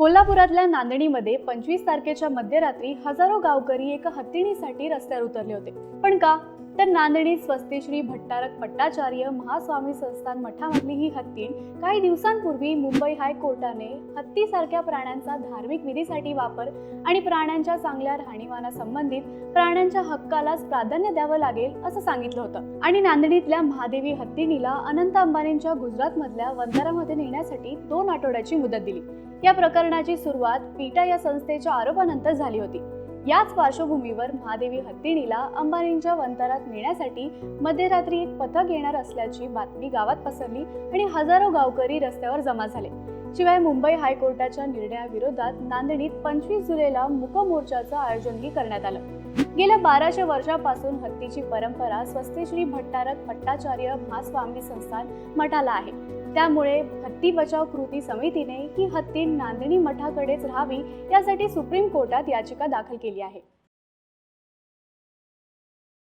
कोल्हापुरातल्या नांदणीमध्ये पंचवीस तारखेच्या मध्यरात्री हजारो गावकरी एका हत्तीणीसाठी रस्त्यावर उतरले होते. पण का? तर नांदणी स्वस्तिश्री भट्टारक पट्टाचार्य महास्वामी संस्थान मठामधली ही हत्तीण काही दिवसांपूर्वी मुंबई हायकोर्टाने हत्तीसारख्या प्राण्यांचा धार्मिक विधीसाठी वापर आणि प्राण्यांच्या चांगल्या राहणीमानासंबंधित प्राण्यांच्या हक्कालाच प्राधान्य द्यावं लागेल असं सांगितलं होतं. आणि नांदणीतल्या महादेवी हत्तीणीला अनंत अंबानींच्या गुजरातमधल्या वंधारामध्ये नेण्यासाठी दोन आठवड्याची मुदत दिली. या प्रकरणाची सुरुवात पीटा या संस्थेच्या आरोपानंतर झाली होती. याच पार्श्वभूमीवर महादेवी हत्तीणीला अंबानींच्या वंतारात नेण्यासाठी मध्यरात्री एक पथक येणार असल्याची बातमी गावात पसरली आणि हजारो गावकरी रस्त्यावर जमा झाले. शिवाय मुंबई हायकोर्टाच्या निर्णयाविरोधात नांदेडीत पंचवीस जुलैला मुक मोर्चाचं आयोजनही करण्यात आलं. गेल्या बाराशे वर्षापासून हत्तीची परंपरा स्वस्तिश्री भट्टारक भट्टाचार्य महास्वामी संस्थान मठाला आहे. त्यामुळे हत्ती बचाव कृती समितीने ही हत्ती नांदणी मठाकडेच राहावी यासाठी सुप्रीम कोर्टात याचिका दाखल केली आहे.